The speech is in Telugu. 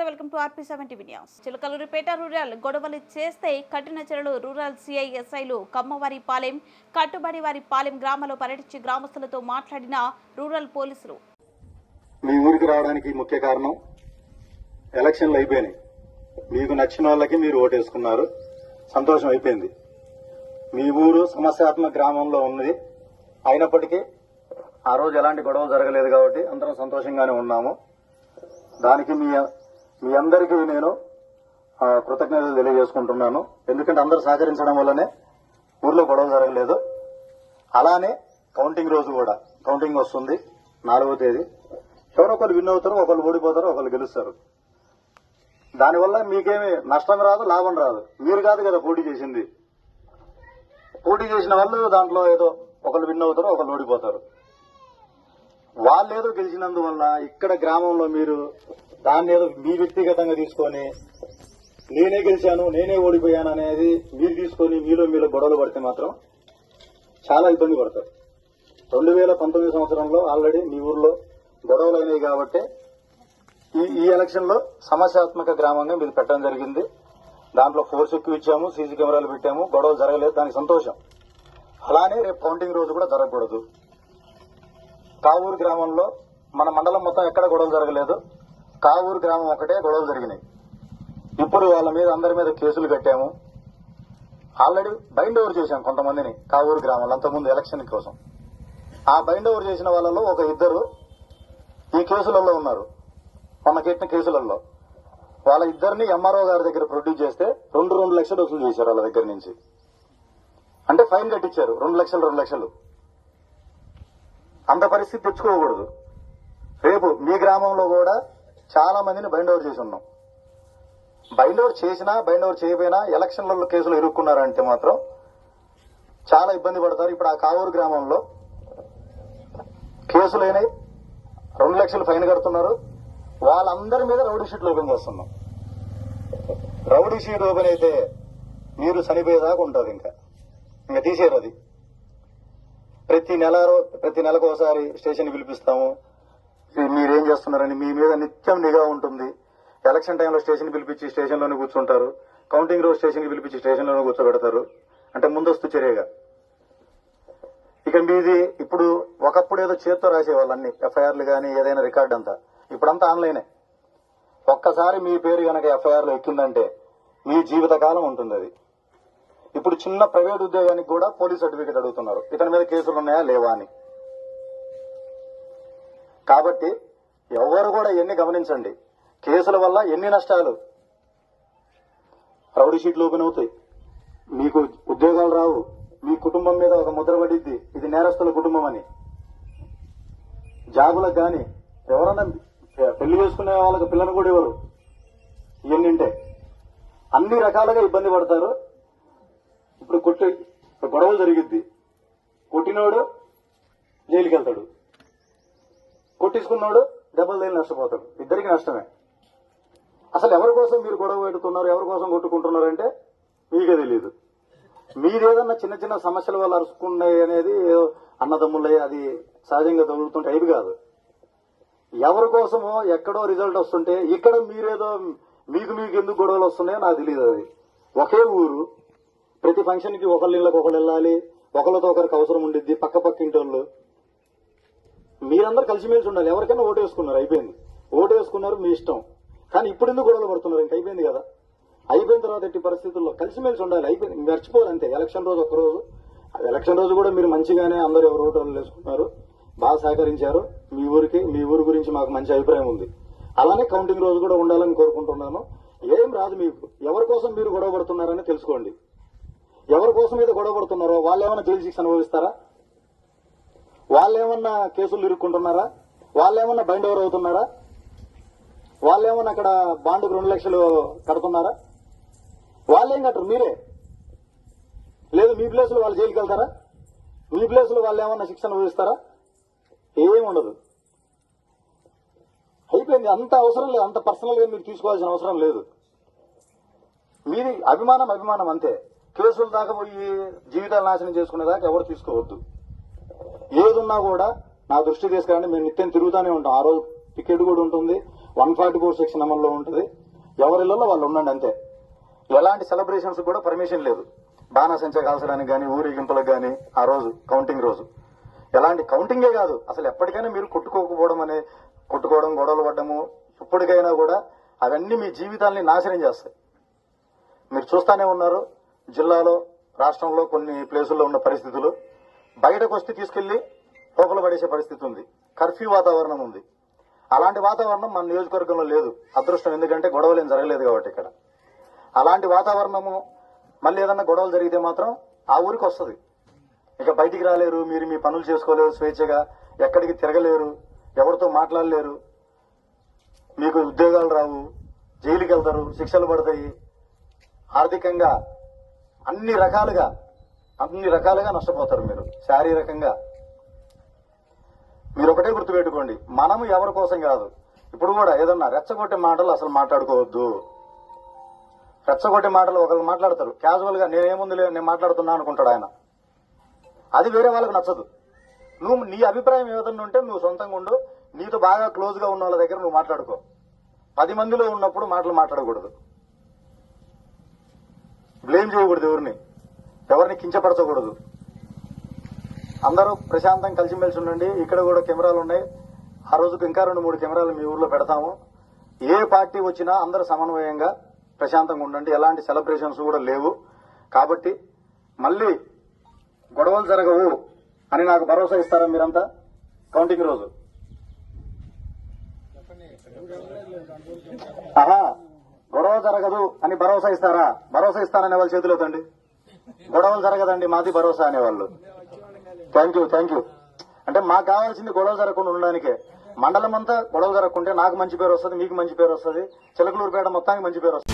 నమస్తే welcome to RP seventy news. Chilakaluripet rural గొడవలు చేస్తే కఠిన చర్యలు రూరల్ సిఐ ఎస్ఐలు కమ్మవారి పాలెం కట్టుబడి వారి పాలెం గ్రామంలో పర్యటించి గ్రామస్తులతో మాట్లాడిన రూరల్ పోలీసులు. మీ ఊరికి రావడానికి ముఖ్య కారణం ఎలక్షన్లు అయిపోయినాయి. మీకు నచ్చిన వాళ్ళకి మీరు ఓటేసుకున్నారు. సంతోషం అయిపోయింది. మీ ఊరు సమస్యాత్మక గ్రామంలో ఉంది అయినప్పటికీ ఆ రోజు ఎలాంటి గొడవ జరగలేదు కాబట్టి అందరం సంతోషంగానే ఉన్నాము. దానికి మీ మీ అందరికీ నేను కృతజ్ఞతలు తెలియజేసుకుంటున్నాను. ఎందుకంటే అందరూ సహకరించడం వల్లనే ఊర్లో గొడవ జరగలేదు. అలానే కౌంటింగ్ రోజు కూడా. కౌంటింగ్ వస్తుంది నాలుగో తేదీ. ఎవరో ఒకరు విన్ అవుతారు ఒకరు ఓడిపోతారు ఒకరు గెలుస్తారు. దానివల్ల మీకేమి నష్టం రాదు లాభం రాదు. మీరు కాదు కదా పోటీ చేసింది. పోటీ చేసిన వాళ్ళు దాంట్లో ఏదో ఒకరు విన్ అవుతారు ఒకరు ఓడిపోతారు. వాళ్ళేదో ఏదో గెలిచినందువల్ల ఇక్కడ గ్రామంలో మీరు దాన్ని ఏదో మీ వ్యక్తిగతంగా తీసుకొని నేనే గెలిచాను నేనే ఓడిపోయాను అనేది మీరు తీసుకొని మీలో మీలో గొడవలు పడితే మాత్రం చాలా ఇబ్బంది పడతారు. రెండు వేల పంతొమ్మిది సంవత్సరంలో ఆల్రెడీ మీ ఊర్లో గొడవలు అయినాయి కాబట్టి ఈ ఈ ఎలక్షన్లో సమస్యాత్మక గ్రామంగా మీరు పెట్టడం జరిగింది. దాంట్లో ఫోర్స్ ఎక్కువ ఇచ్చాము సీసీ కెమెరాలు పెట్టాము గొడవలు జరగలేదు దానికి సంతోషం. అలానే రేపు కౌంటింగ్ రోజు కూడా జరగకూడదు. కావూరు గ్రామంలో మన మండలం మొత్తం ఎక్కడ గొడవలు జరగలేదు. కావూరు గ్రామం ఒకటే గొడవలు జరిగినాయి. ఇప్పుడు వాళ్ళ మీద అందరి మీద కేసులు కట్టాము. ఆల్రెడీ బైండ్ ఓవర్ చేశాం కొంతమందిని కావూరు గ్రామంలో అంతకుముందు ఎలక్షన్ కోసం. ఆ బైండ్ ఓవర్ చేసిన వాళ్ళలో ఒక ఇద్దరు ఈ కేసులలో ఉన్నారు. మొన్న కెట్టిన కేసులలో. వాళ్ళ ఇద్దరిని ఎంఆర్ఓ గారి దగ్గర ప్రొడ్యూస్ చేస్తే రెండు రెండు లక్షలు వసూలు చేశారు వాళ్ళ దగ్గర నుంచి. అంటే ఫైన్ కట్టించారు. రెండు లక్షలు రెండు లక్షలు. అంత పరిస్థితి తెచ్చుకోకూడదు. రేపు మీ గ్రామంలో కూడా చాలా మందిని బైండ్ ఓవర్ చేసి ఉన్నాం. బైండ్ ఓవర్ చేసినా బైండ్ ఓవర్ చేయకపోయినా ఎలక్షన్లలో కేసులు ఇరుక్కున్నారంటే మాత్రం చాలా ఇబ్బంది పడతారు. ఇప్పుడు ఆ కావూరు గ్రామంలో కేసులు అయినాయి. రెండు లక్షలు ఫైన్ కడుతున్నారు. వాళ్ళందరి మీద రౌడీ షీట్లు ఓపెన్ చేస్తున్నాం. రౌడీ షీట్ ఓపెన్ అయితే మీరు చనిపోయేదాకా ఉంటుంది ఇంకా. ఇంకా తీసేరు అది. ప్రతి నెల రో- ప్రతి నెలకు ఒకసారి స్టేషన్ పిలిపిస్తాము. మీరేం చేస్తున్నారని మీ మీద నిత్యం నిఘా ఉంటుంది. ఎలక్షన్ టైంలో స్టేషన్ పిలిపించి స్టేషన్లోనే కూర్చుంటారు. కౌంటింగ్ రోజు స్టేషన్కి పిలిపించి స్టేషన్లోనే కూర్చోబెడతారు. అంటే ముందస్తు చర్యగా. ఇక మీది ఇప్పుడు ఒకప్పుడు ఏదో చేత్తో రాసేవాళ్ళు అన్ని ఎఫ్ఐఆర్లు కానీ ఏదైనా రికార్డ్ అంతా. ఇప్పుడంతా ఆన్లైనే. ఒక్కసారి మీ పేరు కనుక ఎఫ్ఐఆర్లో ఎక్కిందంటే మీ జీవితకాలం ఉంటుంది అది ఇప్పుడు చిన్న ప్రైవేట్ ఉద్యోగానికి కూడా పోలీస్ సర్టిఫికేట్ అడుగుతున్నారు. ఇతని మీద కేసులు ఉన్నాయా? లేవా అని. కాబట్టి ఎవరు కూడా ఎన్ని గమనించండి. కేసుల వల్ల ఎన్ని నష్టాలు? రౌడీ షీట్లు ఓపెన్ అవుతాయి. మీకు ఉద్యోగాలు రావు. మీ కుటుంబం మీద ఒక ముద్ర పడిద్ది. ఇది నేరస్తుల కుటుంబం అని. జాబులకు కానీ ఎవరన్నా పెళ్ళి చేసుకునే వాళ్ళకి పిల్లలు కూడా ఇవ్వరు. ఇవన్నీ అన్ని రకాలుగా ఇబ్బంది పడతారు. ఇప్పుడు కొట్టి గొడవలు జరిగిద్ది. కొట్టినోడు జైలుకి వెళ్తాడు కొట్టించుకున్నాడు దెబ్బలు తేలి నష్టపోతాడు. ఇద్దరికి నష్టమే. అసలు ఎవరి కోసం మీరు గొడవ పెడుతున్నారు ఎవరి కోసం కొట్టుకుంటున్నారంటే మీకే తెలియదు మీరేదన్నా చిన్న చిన్న సమస్యల వల్ల అరుచుకున్నాయి అనేది ఏదో అన్నదమ్ములే అది సహజంగా తగులుతుంటే అవి కాదు. ఎవరి కోసమో ఎక్కడో రిజల్ట్ వస్తుంటే ఇక్కడ మీరేదో మీకు మీకు ఎందుకు గొడవలు వస్తున్నాయో నాకు తెలియదు అది. ఒకే ఊరు ప్రతి ఫంక్షన్కి ఒకళ్ళ ఇళ్ళకి ఒకళ్ళు వెళ్ళాలి ఒకరితో ఒకరికి అవసరం ఉండిద్ది పక్క పక్క ఇంటోళ్ళు. మీరందరూ కలిసిమెలిసి ఉండాలి. ఎవరికైనా ఓటు వేసుకున్నారు అయిపోయింది. ఓటు వేసుకున్నారు మీ ఇష్టం. కానీ ఇప్పుడు ఎందుకు గొడవలు పడుతున్నారు? ఇంక అయిపోయింది కదా. అయిపోయిన తర్వాత ఎట్టి పరిస్థితుల్లో కలిసిమెలిసి ఉండాలి. అయిపోయింది. ఇంక అంతే. ఎలక్షన్ రోజు ఒకరోజు ఎలక్షన్ రోజు కూడా మీరు మంచిగానే అందరూ ఎవరు ఓటు వేసుకున్నారు బాగా సహకరించారు. మీ ఊరికి మీ ఊరి గురించి మాకు మంచి అభిప్రాయం ఉంది. అలానే కౌంటింగ్ రోజు కూడా ఉండాలని కోరుకుంటున్నాను. ఏం రాదు మీకు. ఎవరి కోసం మీరు గొడవ పడుతున్నారని తెలుసుకోండి. ఎవరి కోసం మీద గొడవ పడుతున్నారో వాళ్ళు ఏమైనా జైలు శిక్ష అనుభవిస్తారా? వాళ్ళు ఏమన్నా కేసులు ఇరుక్కుంటున్నారా? వాళ్ళు ఏమన్నా బైండ్ ఓవర్ అవుతున్నారా? వాళ్ళు ఏమన్నా అక్కడ బాండుకు రెండు లక్షలు కడుతున్నారా? వాళ్ళేం కట్టరు మీరే. లేదు మీ ప్లేస్లో వాళ్ళు జైలుకి వెళ్తారా? మీ ప్లేస్లో వాళ్ళు ఏమన్నా శిక్ష అనుభవిస్తారా? ఏమి ఉండదు. అయిపోయింది అంత అవసరం లేదు అంత పర్సనల్గా మీరు తీసుకోవాల్సిన అవసరం లేదు. మీది అభిమానం అభిమానం అంతే. కేసుల దాకా పోయి జీవితాలు నాశనం చేసుకునే దాకా ఎవరు తీసుకోవద్దు. ఏదున్నా కూడా నా దృష్టి తీసుకురండి మేము నిత్యం తిరుగుతూనే ఉంటాం. ఆ రోజు టికెట్ కూడా ఉంటుంది వన్ ఫార్టీ ఫోర్ సెక్షన్ అమల్లో ఉంటుంది. ఎవరిళ్ళలో వాళ్ళు ఉండండి అంతే. ఎలాంటి సెలబ్రేషన్స్ కూడా పర్మిషన్ లేదు. బాణాసంచ కాల్చడానికి కానీ ఊరేగింపులకు కానీ ఆ రోజు కౌంటింగ్ రోజు. ఎలాంటి కౌంటింగే కాదు. అసలు ఎప్పటికైనా మీరు కొట్టుకోకపోవడం అనే కొట్టుకోవడం గొడవలు పడ్డము ఇప్పటికైనా కూడా అవన్నీ మీ జీవితాల్ని నాశనం చేస్తాయి. మీరు చూస్తానే ఉన్నారు జిల్లాలో రాష్ట్రంలో కొన్ని ప్లేసుల్లో ఉన్న పరిస్థితులు బయటకు వస్తే తీసుకెళ్ళి లోపల పడేసే పరిస్థితి ఉంది. కర్ఫ్యూ వాతావరణం ఉంది. అలాంటి వాతావరణం మన నియోజకవర్గంలో లేదు. అదృష్టం ఎందుకంటే గొడవలు ఏం జరగలేదు కాబట్టి ఇక్కడ. అలాంటి వాతావరణము మళ్ళీ ఏదన్నా గొడవలు జరిగితే మాత్రం ఆ ఊరికి వస్తుంది. ఇక బయటికి రాలేరు మీరు మీ పనులు చేసుకోలేరు స్వేచ్ఛగా ఎక్కడికి తిరగలేరు ఎవరితో మాట్లాడలేరు మీకు ఉద్యోగాలు రావు జైలుకి వెళ్తారు శిక్షలు పడతాయి. ఆర్థికంగా అన్ని రకాలుగా అన్ని రకాలుగా నష్టపోతారు మీరు శారీరకంగా. మీరు ఒకటే గుర్తుపెట్టుకోండి మనము ఎవరి కోసం కాదు. ఇప్పుడు కూడా ఏదన్నా రెచ్చగొట్టే మాటలు అసలు మాట్లాడుకోవద్దు. రెచ్చగొట్టే మాటలు ఒకరు మాట్లాడతారు. క్యాజువల్గా నేనేముంది నేను మాట్లాడుతున్నా అనుకుంటాడు ఆయన. అది వేరే వాళ్ళకి నచ్చదు. నువ్వు నీ అభిప్రాయం ఏదన్నా ఉంటే నువ్వు సొంతంగా ఉండు నీతో బాగా క్లోజ్గా ఉన్న వాళ్ళ దగ్గర నువ్వు మాట్లాడుకో. పది మందిలో ఉన్నప్పుడు మాటలు మాట్లాడకూడదు. బ్లేమ్ చేయకూడదు ఎవరిని. ఎవరిని కించపరచకూడదు. అందరూ ప్రశాంతం కలిసిమెలిసి ఉండండి. ఇక్కడ కూడా కెమెరాలు ఉన్నాయి. ఆ రోజుకు ఇంకా రెండు మూడు కెమెరాలు మీ ఊర్లో పెడతాము. ఏ పార్టీ వచ్చినా అందరూ సమన్వయంగా ప్రశాంతంగా ఉండండి. ఎలాంటి సెలబ్రేషన్స్ కూడా లేవు. కాబట్టి మళ్ళీ గొడవలు జరగవు అని నాకు భరోసా ఇస్తారా మీరంతా? కౌంటింగ్ రోజు. ఆహా. గొడవ జరగదు అని భరోసా ఇస్తారా? భరోసా ఇస్తాననే వాళ్ళ చేతిలో తండి. గొడవలు జరగదండి మాది భరోసా అనేవాళ్ళు. థ్యాంక్ యూ థ్యాంక్ యూ అంటే మాకు కావాల్సింది గొడవ జరగకుండా ఉండడానికే. మండలం అంతా గొడవ జరగకుంటే నాకు మంచి పేరు వస్తుంది మీకు మంచి పేరు వస్తుంది. చిలకలూరుపేట మొత్తానికి మంచి పేరు వస్తుంది.